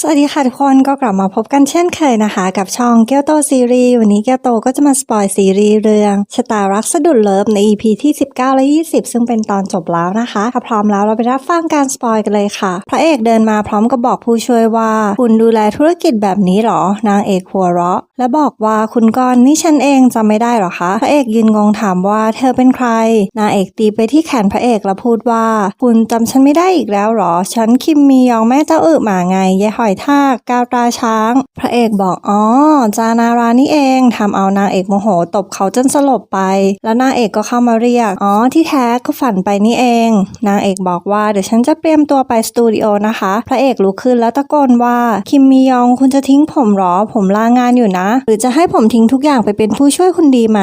สวัสดีค่ะทุกคนก็กลับมาพบกันเช่นเคยนะคะ กับช่องเกียวโตซีรีส์วันนี้เกียวโตก็จะมาสปอยซีรีส์เรื่องชะตารักสะดุดเลิฟใน EP ที่ 19 และ 20 ซึ่งเป็นตอนจบแล้วนะคะถ้าพร้อมแล้วเราไปรับฟังการสปอยกันเลยค่ะ พระเอกเดินมาพร้อมกับบอกผู้ช่วยว่า คุณดูแลธุรกิจแบบนี้หรอ นางเอกหัวเราะ และบอกว่าคุณกรณ์นี่ฉันเองจำไม่ได้หรอคะพระเอกยืนงงถามว่าเธอเป็นใคร นางเอกตีไปที่แขนพระเอกแล้วพูดว่า คุณจำฉันไม่ได้อีกแล้วหรอ ฉันคิมมียองแม่เจ้าอึหมาไงยายหอยทากาวตาช้าง พระเอกบอกอ๋อจานารานี่เองทำเอานางเอกโมโหตบเขาจนสลบไป แล้วนางเอกก็เข้ามาเรียกอ๋อที่แท้ก็ฝันไปนี่เอง นางเอกบอกว่าเดี๋ยวฉันจะเตรียมตัวไปสตูดิโอนะคะ พระเอกลุกขึ้นแล้วตะโกนว่าคิมมียองคุณจะทิ้งผมเหรอ ผมลางานอยู่นะ หรือจะให้ผมทิ้งทุกอย่างไปเป็นผู้ช่วยคุณดีไหม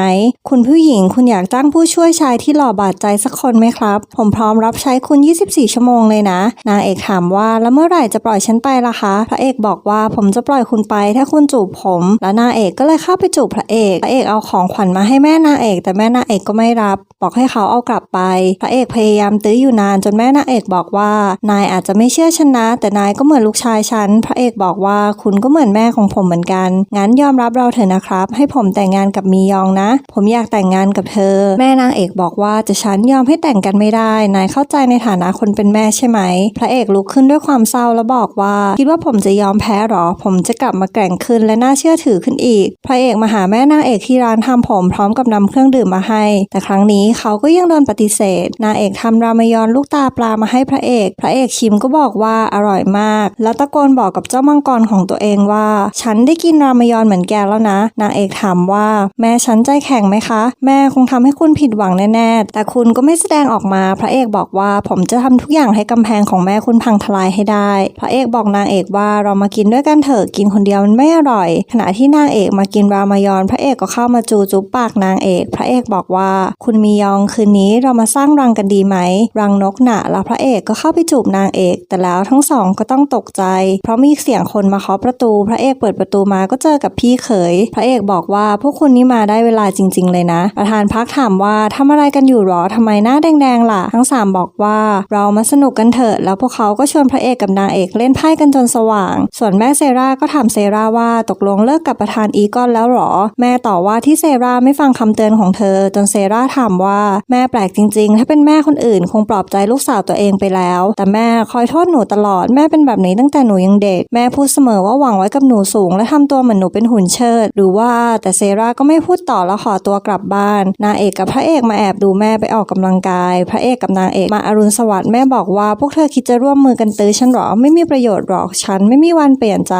คุณผู้หญิงคุณอยากจ้างผู้ช่วยชายที่หล่อบาดใจสักคนไหมครับ ผมพร้อมรับใช้คุณ 24 ชั่วโมงเลยนะ นางเอกถามว่าแล้วเมื่อไหร่จะปล่อยฉันไปล่ะคะพระเอกบอกว่าผมจะปล่อยคุณไปถ้าคุณจูบผม แล้วนางเอกก็เลยเข้าไปจูบพระเอก พระเอกเอาของขวัญมาให้แม่นางเอก แต่แม่นางเอกก็ไม่รับ บอกให้เขาเอากลับไป พระเอกพยายามตื้ออยู่นานจนแม่นางเอกบอกว่า นายอาจจะไม่เชื่อฉันนะ แต่นายก็เหมือนลูกชายฉัน พระเอกบอกว่าคุณก็เหมือนแม่ของผมเหมือนกัน งั้นยอมรับเราเถอะนะครับ ให้ผมแต่งงานกับมียองนะ ผมอยากแต่งงานกับเธอ แม่นางเอกบอกว่าจะฉันยอมให้แต่งกันไม่ได้ นายเข้าใจในฐานะคนเป็นแม่ใช่ไหม พระเอกลุกขึ้นด้วยความเศร้าแล้วบอกว่าคิดว่าผมจะยอมแพ้หรอ ผมจะกลับมาแกร่งขึ้นและน่าเชื่อถือขึ้นอีก พระเอกมาหาแม่นางเอกที่ร้านทำผมพร้อมกับนำเครื่องดื่มมาให้ แต่ครั้งนี้เขาก็ยังโดนปฏิเสธ นางเอกทำรามยอนลูกตาปลามาให้พระเอก พระเอกชิมก็บอกว่าอร่อยมาก แล้วตะโกนบอกกับเจ้ามังกรของตัวเองว่า ฉันได้กินรามยอนเหมือนแกแล้วนะ นางเอกถามว่า แม่ฉันใจแข็งไหมคะ แม่คงทำให้คุณผิดหวังแน่ๆแต่คุณก็ไม่แสดงออกมา พระเอกบอกว่าผมจะทำทุกอย่างให้กำแพงของแม่คุณพังทลายให้ได้ พระเอกบอกนางเอกว่าเรามากินด้วยกันเถอะกินคนเดียวมันไม่อร่อย ขณะที่นางเอกมากินรามยอน พระเอกก็เข้ามาจูจุ๊บปากนางเอก พระเอกบอกว่า คุณมียองคืนนี้เรามาสร้างรังกันดีไหม รังนกหนะแล้วพระเอกก็เข้าไปจูบนางเอก แต่แล้วทั้งสองก็ต้องตกใจ เพราะมีเสียงคนมาเคาะประตู พระเอกเปิดประตูมาก็เจอกับพี่เขย พระเอกบอกว่าพวกคุณนี่มาได้เวลาจริง ๆ เลยนะ ประธานพักถามว่าทำอะไรกันอยู่หรอทำไมหน้าแดงๆล่ะ ทั้งสามบอกว่าเรามาสนุกกันเถอะแล้วพวกเขาก็ชวนพระเอกกับนางเอกเล่นไพ่กันจนสว่าง ส่วนแม่เซราก็ถามเซราว่าตกลงเลิกกับประธานอีกอนแล้วหรอ แม่ต่อว่าที่เซราไม่ฟังคำเตือนของเธอ จนเซราถามว่าแม่แปลกจริง ๆ ถ้าเป็นแม่คนอื่น คงปลอบใจลูกสาวตัวเองไปแล้ว แต่แม่คอยโทษหนูตลอดแม่เป็นแบบนี้ตั้งแต่หนูยังเด็ก แม่พูดเสมอว่าหวังไว้กับหนูสูง และทำตัวเหมือนหนูเป็นหุ่นเชิด หรือว่าแต่เซราก็ไม่พูดต่อแล้วขอตัวกลับบ้านนางเอกกับพระเอกมาแอบดูแม่ไปออกกำลังกาย พระเอกกับนางเอกมาอรุณสวัสดิ์แม่บอกว่าพวกเธอคิดจะร่วมมือกันตื้อฉันหรอไม่มีประโยชน์หรอกฉันไม่มีวันเปลี่ยนใจ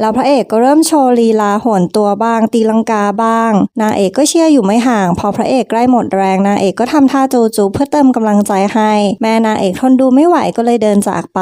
แล้วพระเอกก็เริ่มโชว์ลีลาโหนตัวบ้าง ตีลังกาบ้าง นางเอกก็เชียร์อยู่ไม่ห่าง พอพระเอกใกล้หมดแรงนางเอกก็ทำท่าจูจูเพื่อเติมกำลังใจให้ แม่นางเอกทนดูไม่ไหวก็เลยเดินจากไป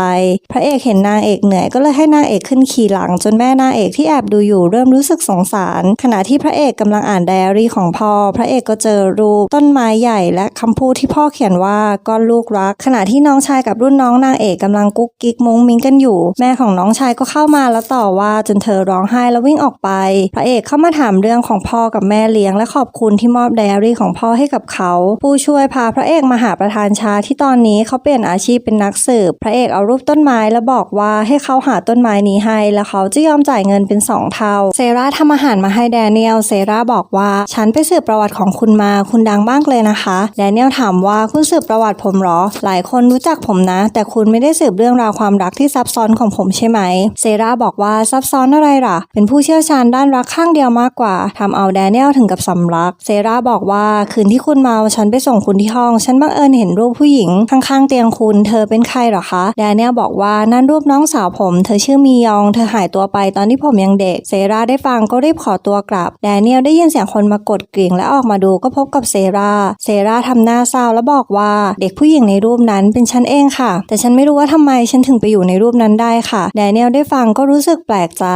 พระเอกเห็นนางเอกเหนื่อยก็เลยให้นางเอกขึ้นขี่หลัง จนแม่นางเอกที่แอบดูอยู่เริ่มรู้สึกสงสาร ขณะที่พระเอกกำลังอ่านไดอารี่ของพ่อ พระเอกก็เจอรูปต้นไม้ใหญ่และคำพูดที่พ่อเขียนว่าก้อนลูกรัก ขณะที่น้องชายกับรุ่นน้องนางเอกกำลังกุ๊กกิ๊กมุ้งมิ้งกันอยู่ แม่ของน้องชายก็เข้ามาแล้วต่อว่าจนเธอร้องไห้แล้ววิ่งออกไป พระเอกเข้ามาถามเรื่องของพ่อกับแม่เลี้ยง และขอบคุณที่มอบไดอารี่ของพ่อให้กับเขา ผู้ช่วยพาพระเอกมาหาประธานชาที่ตอนนี้เขาเปลี่ยนอาชีพเป็นนักสืบ พระเอกเอารูปต้นไม้แล้วบอกว่าให้เขาหาต้นไม้นี้ให้ แล้วเขาจะยอมจ่ายเงินเป็นสองเท่า เซราทำอาหารมาให้แดเนียล เซราบอกว่า ฉันไปสืบประวัติของคุณมา คุณดังมากเลยนะคะ แดเนียลถามว่าคุณสืบประวัติผมหรอ หลายคนรู้จักผมนะ แต่คุณไม่ได้สืบเรื่องราวความรักที่ซับซ้อนของผมใช่ไหมเซราบอกว่าซับซ้อนอะไรล่ะ เป็นผู้เชี่ยวชาญด้านรักข้างเดียวมากกว่าทำเอาแดเนียลถึงกับสำลัก เซราบอกว่าคืนที่คุณเมาฉันไปส่งคุณที่ห้อง ฉันบังเอิญเห็นรูปผู้หญิง ข้างๆเตียงคุณ เธอเป็นใครหรอคะ แดเนียลบอกว่านั่นรูปน้องสาวผม เธอชื่อมียอง เธอหายตัวไปตอนที่ผมยังเด็ก เซราได้ฟังก็รีบขอตัวกลับ แดเนียลได้ยินเสียงคนมากดกริ่งและออกมาดูก็พบกับเซราเซราทำหน้าเศร้าแล้วบอกว่าเด็กผู้หญิงในรูปนั้นเป็นฉันเองค่ะ แต่ฉันไม่รู้ว่าทำไมฉันถึงไปอยู่ในรูปนั้นได้ค่ะ แดเนียลได้ฟังก็รู้สึกแปลกใจ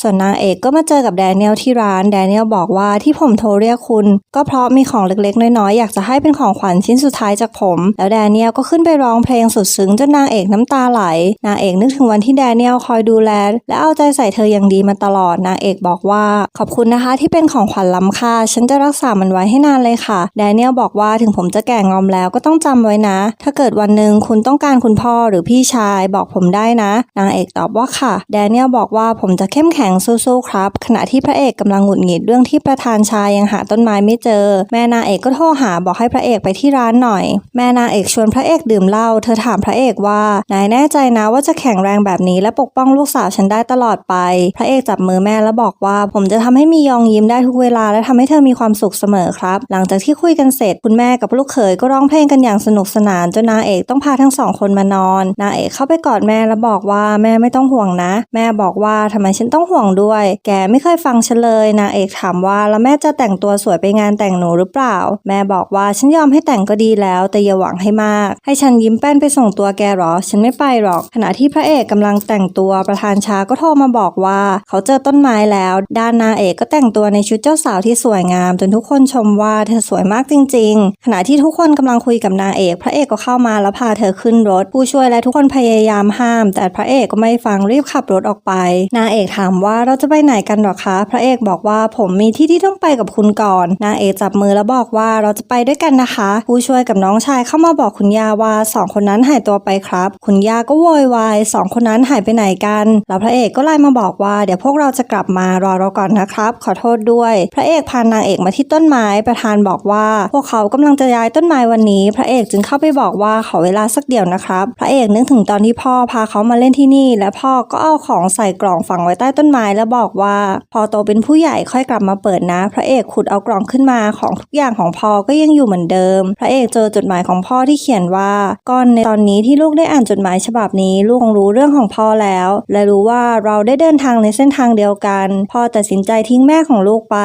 ส่วนนางเอกก็มาเจอกับแดเนียลที่ร้านแดเนียลบอกว่าที่ผมโทรเรียกคุณ ก็เพราะมีของเล็กๆ น้อยๆ อยากจะให้เป็นของขวัญชิ้นสุดท้ายจากผม แล้วแดเนียลก็ขึ้นไปร้องเพลงสุดซึ้งจนนางเอกน้ำตาไหล นางเอกนึกถึงวันที่แดเนียลคอยดูแล และเอาใจใส่เธออย่างดีมาตลอดนางเอกบอกว่า ขอบคุณนะคะที่เป็นของขวัญล้ำค่า ฉันจะรักษามันไว้ให้นานเลยค่ะแดเนียลบอกว่าถึงผมจะแก่งอมแล้วก็ต้องจำไว้นะ ถ้าเกิดวันหนึ่งคุณต้องการคุณพ่อหรือพี่ชายบอกผมได้นะ นางเอกตอบว่าค่ะ แดเนียลบอกว่าผมจะเข้มแข็งสู้ๆครับ ขณะที่พระเอกกำลังหงุดหงิดเรื่องที่ประธานชายยังหาต้นไม้ไม่เจอ แม่นางเอกก็โทรหาบอกให้พระเอกไปที่ร้านหน่อย แม่นางเอกชวนพระเอกดื่มเหล้าเธอถามพระเอกว่านายแน่ใจนะว่าจะแข็งแรงแบบนี้และปกป้องลูกสาวฉันได้ตลอดไป พระเอกจับมือแม่แล้วบอกว่า ผมจะทำให้มียองยิ้มได้ทุกเวลาและทำให้เธอมีความสุขเสมอครับ หลังจากที่คุยกันเสร็จคุณแม่กับลูกเขยก็ร้องเพลงกันอย่างสนุกสนานจนนางเอกต้องพาทั้งสองคนมานอนนางเอกเข้าไปกอดแม่แล้วบอกว่าแม่ไม่ต้องห่วงนะ แม่บอกว่าทำไมฉันต้องห่วงด้วย แกไม่เคยฟังฉันเลยนางเอกถามว่าแล้วแม่จะแต่งตัวสวยไปงานแต่งหนูหรือเปล่า แม่บอกว่าฉันยอมให้แต่งก็ดีแล้ว แต่อย่าหวังให้มาก ให้ฉันยิ้มแป้นไปส่งตัวแกหรอ ฉันไม่ไปหรอก ขณะที่พระเอกกำลังแต่งตัวประธานชาก็โทรมาบอกว่า เขาเจอต้นไม้แล้ว ด้านนางเอกก็แต่งตัวในชุดเจ้าสาวที่สวยงาม จนทุกคนชมว่าเธอสวยมากจริง ๆ ขณะที่ทุกคนกำลังคุยกับนางเอก พระเอกก็เข้ามาแล้วพาเธอขึ้นรถ ผู้ช่วยและทุกคนพยายามห้าม แต่พระเอกก็ไม่ฟังางรีบขับรถออกไป นางเอกถามว่าเราจะไปไหนกันหรอคะ พระเอกบอกว่าผมมีที่ที่ต้องไปกับคุณก่อน นางเอกจับมือแล้วบอกว่าเราจะไปด้วยกันนะคะ ผู้ช่วยกับน้องชายเข้ามาบอกคุณย่าว่าสองคนนั้นหายตัวไปครับ คุณย่าก็โวยวายสองคนนั้นหายไปไหนกัน แล้วพระเอกก็ไลน์มาบอกว่าเดี๋ยวพวกเราจะกลับมารอเราก่อนนะครับ ขอโทษด้วย พระเอกพานางเอกมาที่ต้นไม้ประธานบอกว่า พวกเขากำลังจะย้ายต้นไม้วันนี้ พระเอกจึงเข้าไปบอกว่าขอเวลาสักเดี๋ยวนะครับ พระเอกนึกถึงตอนที่พ่อพาเขามาเล่นที่นี่ และพ่อพอก็เอาของใส่กล่องฝังไว้ใต้ต้นไม้แล้วบอกว่า พอโตเป็นผู้ใหญ่ค่อยกลับมาเปิดนะ พระเอกขุดเอากล่องขึ้นมาของทุกอย่างของพ่อก็ยังอยู่เหมือนเดิม พระเอกเจอจดหมายของพ่อที่เขียนว่าก่อนในตอนนี้ที่ลูกได้อ่านจดหมายฉบับนี้ ลูกคงรู้เรื่องของพ่อแล้ว และรู้ว่าเราได้เดินทางในเส้นทางเดียวกันพ่อตัดสินใจทิ้งแม่ของลูกไป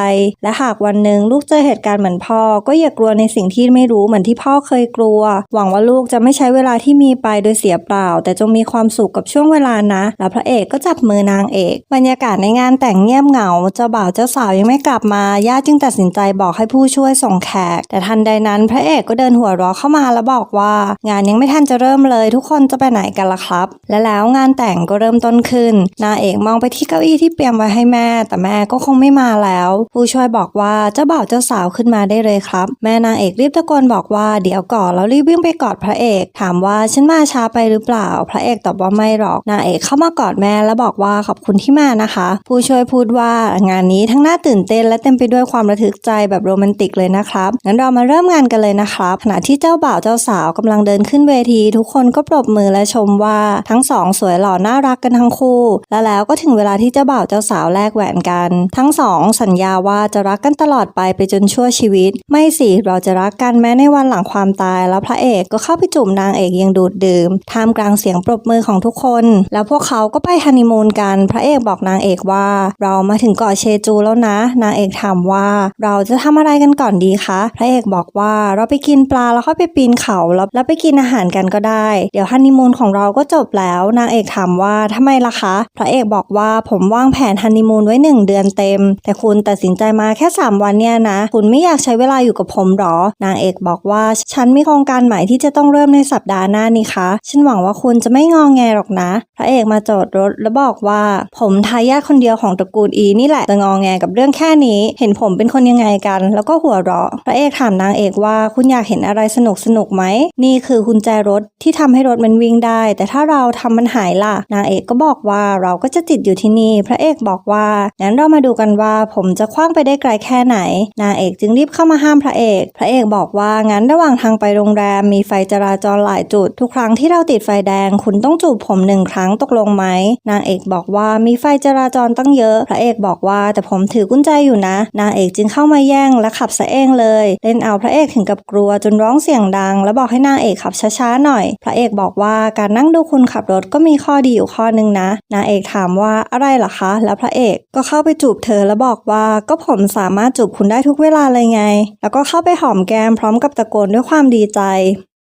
และหากวันหนึ่งลูกเจอเหตุการณ์เหมือนพ่อ ก็อย่ากลัวในสิ่งที่ไม่รู้เหมือนที่พ่อเคยกลัว หวังว่าลูกจะไม่ใช้เวลาที่มีไปโดยเสียเปล่า แต่จงมีความสุขกับช่วงเวลานะแล้วพระเอกก็จับมือนางเอก บรรยากาศในงานแต่งเงียบเหงาเจ้าบ่าวเจ้าสาวยังไม่กลับมาญาติจึงตัดสินใจบอกให้ผู้ช่วยส่งแขก แต่ทันใดนั้นพระเอกก็เดินหัวเร้อเข้ามาแล้วบอกว่า งานยังไม่ทันจะเริ่มเลยทุกคนจะไปไหนกันล่ะครับ และแล้วงานแต่งก็เริ่มต้นขึ้น นางเอกมองไปที่เก้าอี้ที่เตรียมไว้ให้แม่ แต่แม่ก็คงไม่มาแล้ว ผู้ช่วยบอกว่าเจ้าบ่าวเจ้าสาวขึ้นมาได้เลยครับ แม่นางเอกรีบตะโกนบอกว่าเดี๋ยวก่อนแล้วรีบวิ่งไปกอดพระเอก ถามว่าฉันมาช้าไปหรือเปล่า พระเอกตอบว่าไม่หรอกนางเอกเข้ามากอดแม่แล้วบอกว่าขอบคุณที่มานะคะ ผู้ช่วยพูดว่างานนี้ทั้งน่าตื่นเต้นและเต็มไปด้วยความระทึกใจแบบโรแมนติกเลยนะครับ งั้นเรามาเริ่มงานกันเลยนะครับ ขณะที่เจ้าบ่าวเจ้าสาวกำลังเดินขึ้นเวที ทุกคนก็ปรบมือและชมว่าทั้งสองสวยหล่อน่ารักกันทั้งคู่ และแล้วก็ถึงเวลาที่เจ้าบ่าวเจ้าสาวแลกแหวนกัน ทั้งสองสัญญาว่าจะรักกันตลอดไปไปจนชั่วชีวิต ไม่สิเราจะรักกันแม้ในวันหลังความตาย แล้วพระเอกก็เข้าไปจูบนางเอกยังดูดดื่มท่ามกลางเสียงปรบมือของทุกคน แล้วพวกเขาก็ไปฮันนีมูนกัน พระเอกบอกนางเอกว่า เรามาถึงเกาะเชจูแล้วนะ นางเอกถามว่า เราจะทำอะไรกันก่อนดีคะ พระเอกบอกว่าเราไปกินปลาแล้วค่อยไปปีนเขาแล้วแล้วไปกินอาหารกันก็ได้ เดี๋ยวฮันนีมูนของเราก็จบแล้ว นางเอกถามว่าทำไมล่ะคะ พระเอกบอกว่าผมวางแผนฮันนีมูนไว้หนึ่งเดือนเต็ม แต่คุณตัดสินใจมาแค่ 3 วันเนี่ยนะ คุณไม่อยากใช้เวลาอยู่กับผมหรอ นางเอกบอกว่าฉันมีโครงการใหม่ที่จะต้องเริ่มในสัปดาห์หน้านี่คะ ฉันหวังว่าคุณจะไม่งองแงหรอกนะ พระเอกมาจอดรถแล้วบอกว่า ผมทายาทคนเดียวของตระกูลอีนี่แหละจะงองแงกับเรื่องแค่นี้ เห็นผมเป็นคนยังไงกัน แล้วก็หัวเราะ พระเอกถามนางเอกว่าคุณอยากเห็นอะไรสนุกสนุกไหม นี่คือกุญแจรถที่ทำให้รถมันวิ่งได้ แต่ถ้าเราทำมันหายล่ะ นางเอกก็บอกว่าเราก็จะติดอยู่ที่นี่ พระเอกบอกว่างั้นเรามาดูกันว่าผมจะคว้างไปได้ไกลแค่ไหน นางเอกจึงรีบเข้ามาห้ามพระเอก พระเอกบอกว่างั้นระหว่างทางไปโรงแรมมีไฟจราจรหลายจุด ทุกครั้งที่เราติดไฟแดง คุณต้องจูบผมหนึ่งครั้งตกลงไหมนางเอกบอกว่ามีไฟจราจรตั้งเยอะ พระเอกบอกว่าแต่ผมถือกุญแจอยู่นะ นางเอกจึงเข้ามาแย่งและขับซะเองเลย เล่นเอาพระเอกถึงกับกลัวจนร้องเสียงดัง แล้วบอกให้นางเอกขับช้าๆหน่อย พระเอกบอกว่าการนั่งดูคุณขับรถก็มีข้อดีอยู่ข้อนึงนะ นางเอกถามว่าอะไรหรอคะ แล้วพระเอกก็เข้าไปจูบเธอแล้วบอกว่าก็ผมสามารถจูบคุณได้ทุกเวลาเลยไง แล้วก็เข้าไปหอมแก้มพร้อมกับตะโกนด้วยความดีใจ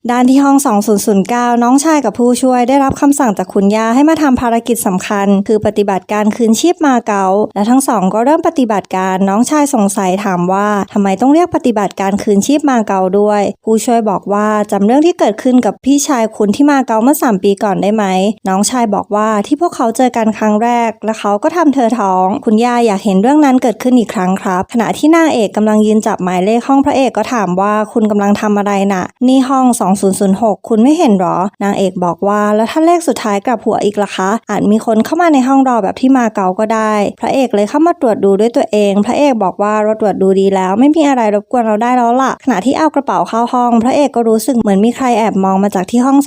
ด้านที่ห้อง 2009 น้องชายกับผู้ช่วยได้รับคำสั่งจากคุณย่าให้มาทำภารกิจสำคัญ คือปฏิบัติการคืนชีพมาเก๊าและทั้งสองก็เริ่มปฏิบัติการน้องชายสงสัยถามว่าทำไมต้องเรียกปฏิบัติการคืนชีพมาเก๊าด้วย ผู้ช่วยบอกว่าจำเรื่องที่เกิดขึ้นกับพี่ชายคุณที่มาเก๊าเมื่อ 3 ปีก่อนได้ไหม น้องชายบอกว่าที่พวกเขาเจอกันครั้งแรก และเขาก็ทำเธอท้อง คุณย่าอยากเห็นเรื่องนั้นเกิดขึ้นอีกครั้งครับ ขณะที่นางเอกกำลังยืนจับหมายเลขห้องพระเอกก็ถามว่าคุณกำลังทำอะไรน่ะ นี่ห้อง2006 คุณไม่เห็นหรอ นางเอกบอกว่าแล้วถ้าเลขสุดท้ายกลับหัวอีกล่ะคะ อาจมีคนเข้ามาในห้องรอแบบที่มาเกาก็ได้ พระเอกเลยเข้ามาตรวจดูด้วยตัวเอง พระเอกบอกว่าเราตรวจดูดีแล้ว ไม่มีอะไรรบกวนเราได้แล้วล่ะ ขณะที่เอากระเป๋าเข้าห้อง พระเอกก็รู้สึกเหมือนมีใครแอบมองมาจากที่ห้อง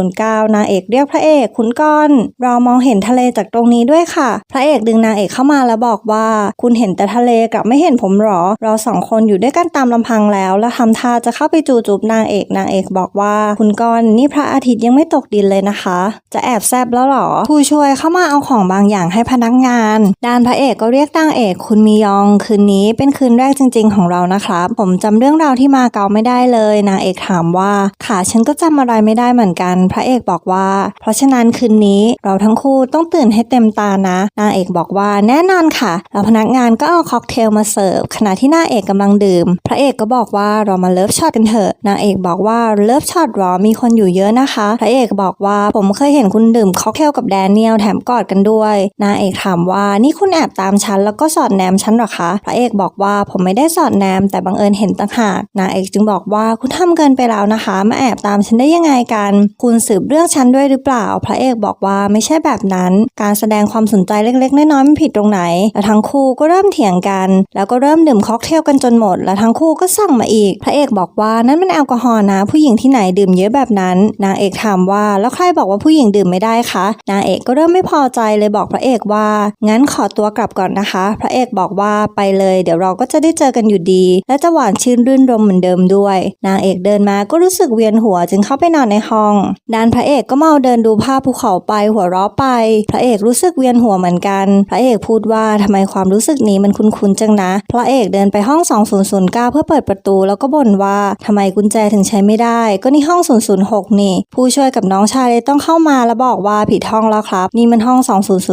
2009 นางเอกเรียกพระเอกคุณก้อน เรามองเห็นทะเลจากตรงนี้ด้วยค่ะ พระเอกดึงนางเอกเข้ามาแล้วบอกว่า คุณเห็นแต่ทะเลกลับไม่เห็นผมหรอ เราสองคนอยู่ด้วยกันตามลำพังแล้ว แล้วทำท่าจะเข้าไปจูจูบนางเอกนางเอกบอกว่าคุณก้อนนี่พระอาทิตย์ยังไม่ตกดินเลยนะคะ จะแอบแซบแล้วหรอผู้ช่วยเข้ามาเอาของบางอย่างให้พนักงาน ด้านพระเอกก็เรียกนางเอกคุณมียองคืนนี้เป็นคืนแรกจริง ๆ ของเรานะครับ ผมจำเรื่องราวที่มาเกาไม่ได้เลยนางเอกถามว่าค่ะฉันก็จำอะไรไม่ได้เหมือนกัน พระเอกบอกว่า เพราะฉะนั้นคืนนี้เราทั้งคู่ต้องตื่นให้เต็มตานะ นางเอกบอกว่าแน่นอนค่ะแล้วพนักงานก็เอาค็อกเทลมาเสิร์ฟขณะที่นางเอกกำลังดื่ม พระเอกก็บอกว่าเรามาเลิฟช็อตกันเถอะนางเอกบอกว่าเลิฟช็อตหรอมีคนอยู่เยอะนะคะ พระเอกบอกว่าผมเคยเห็นคุณดื่มค็อกเทลกับแดเนียลแถมกอดกันด้วยนางเอกถามว่านี่คุณแอบตามฉันแล้วก็สอดแนมฉันหรอคะ พระเอกบอกว่าผมไม่ได้สอดแนมแต่บังเอิญเห็นต่างหากนางเอกจึงบอกว่าคุณทำเกินไปแล้วนะคะมาแอบตามฉันได้ยังไงกัน คุณสืบเรื่องฉันด้วยหรือเปล่า พระเอกบอกว่าไม่ใช่แบบนั้น การแสดงความสนใจเล็กๆน้อยๆไม่ผิดตรงไหน แล้วทั้งคู่ก็เริ่มเถียงกัน แล้วก็เริ่มดื่มค็อกเทลกันจนหมด แล้วทั้งคู่ก็สั่งมาอีก พระเอกบอกว่านั่นมันแอลกอฮอล์นะผู้หญิงที่ไหนดื่มเยอะแบบนั้น นางเอกถามว่าแล้วใครบอกว่าผู้หญิงดื่มไม่ได้คะนางเอกก็เริ่มไม่พอใจเลยบอกพระเอกว่า งั้นขอตัวกลับก่อนนะคะ พระเอกบอกว่าไปเลยเดี๋ยวเราก็จะได้เจอกันอยู่ดี และจะหวานชื่นรื่นรมเหมือนเดิมด้วย นางเอกเดินมาก็รู้สึกเวียนหัวจึงเข้าไปนอนในห้องด้านพระเอกก็เมาเดินดูภาพภูเขาไปหัวเราะไป พระเอกรู้สึกเวียนหัวเหมือนกัน พระเอกพูดว่าทำไมความรู้สึกนี้มันคุ้นๆจังนะ พระเอกเดินไปห้อง 2009 เพื่อเปิดประตูแล้วก็บ่นว่าทำไมกุญแจถึงใช้ไม่ได้ก็นี่ห้อง 006 นี่ ผู้ช่วยกับน้องชายเลยต้องเข้ามาแล้วบอกว่าผิดห้องแล้วครับ นี่มันห้อง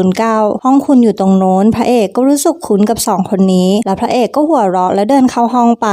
2009 ห้องคุณอยู่ตรงโน้น พระเอกก็รู้สึกคุ้นกับสองคนนี้ แล้วพระเอกก็หัวเราะและเดินเข้าห้องไป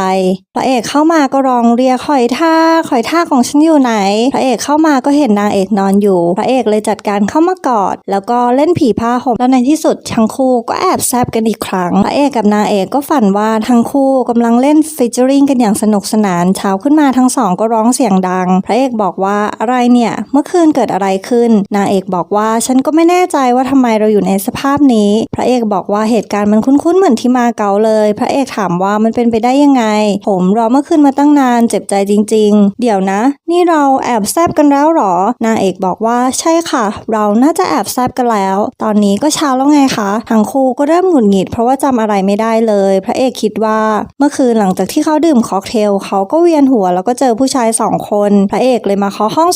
พระเอกเข้ามาก็ร้องเรียกข่อยท่าข่อยท่าของฉันอยู่ไหน พระเอกเข้ามาก็เห็นนางเอกนอนอยู่ พระเอกเลยจัดการเข้ามากอด แล้วก็เล่นผีผ้าห่มแล้วในที่สุดทั้งคู่ก็แอบแซบกันอีกครั้ง พระเอกกับนางเอกก็ฝันว่าทั้งคู่กำลังเล่นฟิชเจอริงกันอย่างสนุกสนานเช้าขึ้นมาทั้งสองก็ร้องเสียงดังพระเอกบอกว่าอะไรเนี่ย เมื่อคืนเกิดอะไรขึ้น นางเอกบอกว่าฉันก็ไม่แน่ใจว่าทำไมเราอยู่ในสภาพนี้ พระเอกบอกว่าเหตุการณ์มันคุ้นๆเหมือนที่มาเก๊าเลย พระเอกถามว่ามันเป็นไปได้ยังไง ผมรอเมื่อคืนมาตั้งนานเจ็บใจจริง ๆ เดี๋ยวนะ นี่เราแอบแซบกันแล้วหรอ นางเอกบอกว่าใช่ค่ะ เราน่าจะแอบแซบกันแล้ว ตอนนี้ก็เช้าแล้วไงคะทั้งคู่ก็เริ่มหงุดหงิดเพราะว่าจำอะไรไม่ได้เลย พระเอกคิดว่าเมื่อคืนหลังจากที่เขาดื่มค็อกเทลเขาก็เวียนหัวแล้วก็เจอผู้ชายสองคนพระเอกเลยมาเคาะห้อง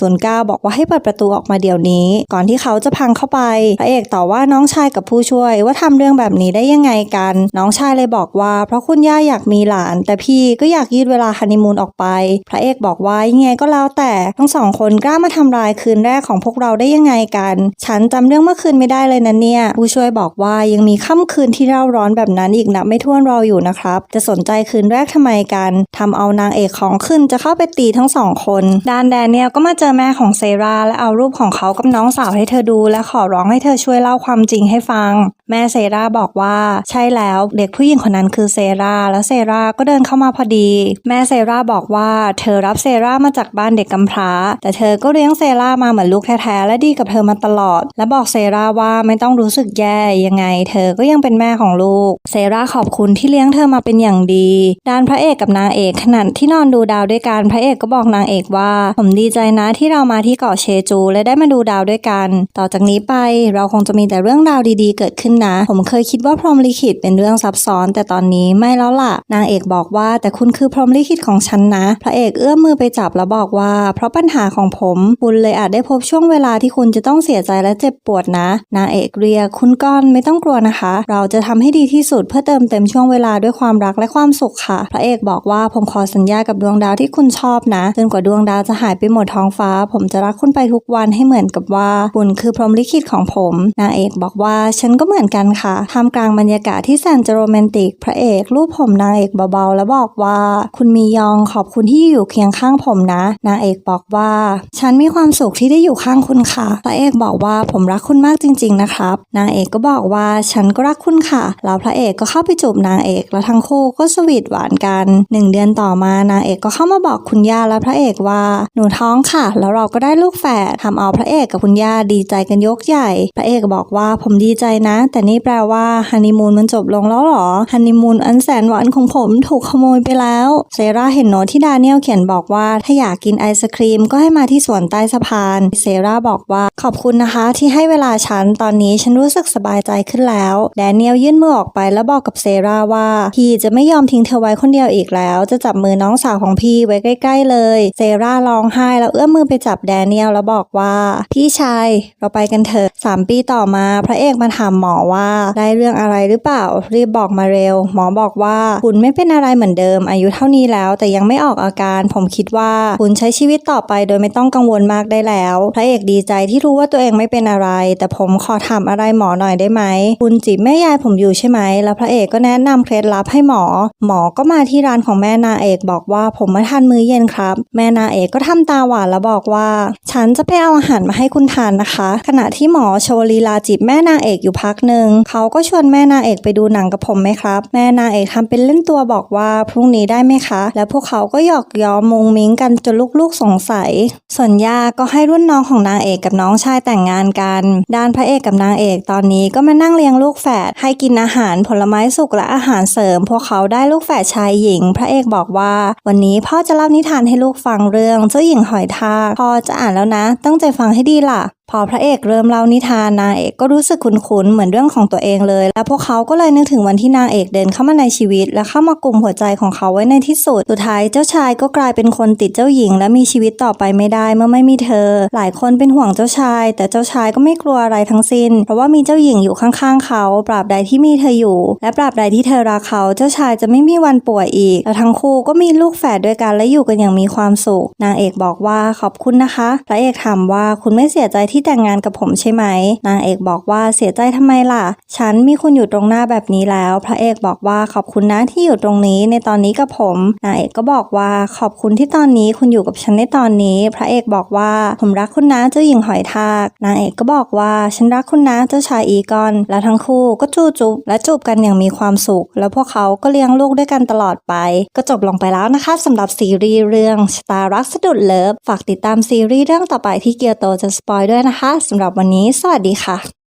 2009 บอกว่าให้เปิดประตูออกมาเดี๋ยวนี้ ก่อนที่เขาจะพังเข้าไป พระเอกต่อว่าน้องชายกับผู้ช่วยว่าทำเรื่องแบบนี้ได้ยังไงกัน น้องชายเลยบอกว่า เพราะคุณย่าอยากมีหลาน แต่พี่ก็อยากยืดเวลาฮันนีมูนออกไป พระเอกบอกว่ายังไงก็แล้วแต่ทั้งสองคนกล้ามาทำลายคืนแรกของพวกเราได้ยังไงกัน ฉันจำเรื่องเมื่อคืนไม่ได้เลยนะเนี่ย ผู้ช่วยบอกว่ายังมีค่ำคืนที่เร่าร้อนแบบนั้นอีกนับไม่ถ้วนรออยู่นะครับ จะสนใจคืนแรกทำไมกันทำเอานางเอกของขึ้นจะเข้าไปตีทั้งสองคนด้านแดเนียลก็มาเจอแม่ของเซราและเอารูปของเขากับน้องสาวให้เธอดู และขอร้องให้เธอช่วยเล่าความจริงให้ฟัง แม่เซราบอกว่าใช่แล้วเด็กผู้หญิงคนนั้นคือเซราและเซราก็เดินเข้ามาพอดี แม่เซราบอกว่าเธอรับเซรามาจากบ้านเด็กกำพร้า แต่เธอก็เลี้ยงเซรามาเหมือนลูกแท้ๆและดีกับเธอมาตลอด และบอกเซราว่าไม่ต้องรู้สึกแย่ยังไง เธอก็ยังเป็นแม่ของลูก เซราขอบคุณที่เลี้ยงเธอมาเป็นอย่างดี ด้านพระเอกกับนางเอกขณะที่นอนดูดาวด้วยกันพระเอกก็บอกนางเอกว่า ผมดีใจนะที่เรามาที่เกาะเชจู และได้มาดูดาวด้วยกัน ต่อจากนี้ไปเราคงจะมีแต่เรื่องราวดีๆ เกิดขึ้นนะ ผมเคยคิดว่าพรหมลิขิตเป็นเรื่องซับซ้อน แต่ตอนนี้ไม่แล้วล่ะ นางเอกบอกว่าแต่คุณคือพรหมลิขิตของฉันนะ พระเอกเอื้อมมือไปจับแล้วบอกว่า เพราะปัญหาของผม คุณเลยอาจได้พบช่วงเวลาที่คุณจะต้องเสียใจและเจ็บปวดนะ นางเอกเรียกคุณก้อนไม่ต้องกลัวนะคะ เราจะทำให้ดีที่สุดเพื่อเติมเต็มช่วงเวลาด้วยความรักและความสุขค่ะ พระเอกบอกว่าผมขอสัญญากับดวงดาวที่คุณชอบนะจนกว่าดวงดาวจะหายไปหมดท้องฟ้า ผมจะรักคุณไปทุกวันให้เหมือนกับว่าคุณคือพรหมลิขิตของผมนางเอกบอกว่าฉันก็เหมือนกันค่ะท่ามกลางบรรยากาศที่แสนจะโรแมนติก พระเอกรูปผมนางเอกเบาๆ แล้วบอกว่า คุณมียองขอบคุณที่อยู่เคียงข้างผมนะ นางเอกบอกว่า ฉันมีความสุขที่ได้อยู่ข้างคุณค่ะ พระเอกบอกว่าผมรักคุณมากจริง ๆนะครับ นางเอกก็บอกว่าฉันก็รักคุณค่ะ แล้วพระเอกก็เข้าไปจูบนางเอก แล้วทั้งคู่ก็สวีทหวานกันหนึ่งเดือนต่อมานางเอกก็เข้ามาบอกคุณย่าและพระเอกว่า หนูท้องค่ะ แล้วเราก็ได้ลูกแฝดทำเอาพระเอกกับคุณย่าดีใจกันยกใหญ่ พระเอกบอกว่าผมดีใจนะ แต่นี่แปลว่าฮันนีมูนมันจบลงแล้วเหรอฮันนีมูนอันแสนหวานของผมถูกขโมยไปแล้วเซราเห็นโน้ตที่ดาเนียลเขียนบอกว่าถ้าอยากกินไอศครีมก็ให้มาที่สวนใต้สะพานเซราบอกว่าขอบคุณนะคะ ที่ให้เวลาฉันตอนนี้ฉันรู้สึกสบายใจขึ้นแล้วแดเนียลยื่นมือออกไปแล้วบอกกับเซราว่า พี่จะไม่ยอมทิ้งเธอไว้คนเดียวอีกแล้ว จะจับมือน้องสาวของพี่ไว้ใกล้ๆเลยเซราร้องไห้แล้วเอื้อมมือไปจับแดเนียลแล้วบอกว่า พี่ชายเราไปกันเถอะสามปีต่อมา พระเอกมาถามหมอว่าได้เรื่องอะไรหรือเปล่า รีบบอกมาเร็ว หมอบอกว่าคุณไม่เป็นอะไรเหมือนเดิม อายุเท่านี้แล้ว แต่ยังไม่ออกอาการ ผมคิดว่าคุณใช้ชีวิตต่อไปโดยไม่ต้องกังวลมากได้แล้ว พระเอกดีใจที่รู้ว่าตัวเองไม่เป็นอะไร แต่ผมขอถามอะไรหมอหน่อยได้ไหมคุณจีบแม่ยายผมอยู่ใช่ไหมแล้วพระเอกก็แนะนำเคล็ดลับให้หมอ หมอก็มาที่ร้านของแม่นาเอกบอกว่าผมมาทานมื้อเย็นครับแม่นาเอกก็ทำตาหวานแล้วบอกว่า ฉันจะไปเอาอาหารมาให้คุณทานนะคะ ขณะที่หมอโชว์ลีลาจีบแม่นางเอกอยู่พักหนึ่งเขาก็ชวนแม่นางเอกไปดูหนังกับผมไหมครับ แม่นางเอกทำเป็นเล่นตัวบอกว่าพรุ่งนี้ได้ไหมคะ แล้วพวกเขาก็หยอกย้อมุงมิ้งกันจนลูกๆสงสัยส่วนย่าก็ให้รุ่นน้องของนางเอกกับน้องชายแต่งงานกัน ด้านพระเอกกับนางเอกตอนนี้ก็มานั่งเลี้ยงลูกแฝดให้กินอาหารผลไม้สุกและอาหารเสริม พวกเขาได้ลูกแฝดชายหญิง พระเอกบอกว่า วันนี้พ่อจะเล่านิทานให้ให้ลูกฟังเรื่องเจ้าหญิงหอยทากพ่อจะอ่านแล้วนะ ตั้งใจฟังให้ดีล่ะพอพระเอกเริ่มเล่านิทานนางเอกก็รู้สึกคุ้นๆเหมือนเรื่องของตัวเองเลย และพวกเขาก็เลยนึกถึงวันที่นางเอกเดินเข้ามาในชีวิต และเข้ามากลุ่มหัวใจของเขาไว้ในที่สุด สุดท้ายเจ้าชายก็กลายเป็นคนติดเจ้าหญิง และมีชีวิตต่อไปไม่ได้เมื่อไม่มีเธอ หลายคนเป็นห่วงเจ้าชาย แต่เจ้าชายก็ไม่กลัวอะไรทั้งสิ้น เพราะว่ามีเจ้าหญิงอยู่ข้างๆ เขาปราบใดที่มีเธออยู่ และปราบใดที่เธอรักเขา เจ้าชายจะไม่มีวันป่วยอีก และทั้งคู่ก็มีลูกแฝดด้วยกันและอยู่กันอย่างมีความสุข นางเอกบอกว่าขอบคุณนะคะ พระเอกถามว่าคุณไม่เสียใจที่แต่งงานกับผมใช่ไหม นางเอกบอกว่าเสียใจทำไมล่ะ ฉันมีคุณอยู่ตรงหน้าแบบนี้แล้ว พระเอกบอกว่าขอบคุณนะที่อยู่ตรงนี้ในตอนนี้กับผม นางเอกก็บอกว่าขอบคุณที่ตอนนี้คุณอยู่กับฉันในตอนนี้ พระเอกบอกว่าผมรักคุณนะเจ้าหญิงหอยทาก นางเอกก็บอกว่าฉันรักคุณนะเจ้าชายอีกอน แล้วทั้งคู่ก็จูจุบและจูบกันอย่างมีความสุข แล้วพวกเขาก็เลี้ยงลูกด้วยกันตลอดไป ก็จบลงไปแล้วนะคะสำหรับซีรีส์เรื่องชตารักสะดุดเลิฟฝากติดตามซีรีส์เรื่องต่อไปที่เกียวโตจะสปอยด้วยนะคะสำหรับวันนี้ สวัสดีค่ะ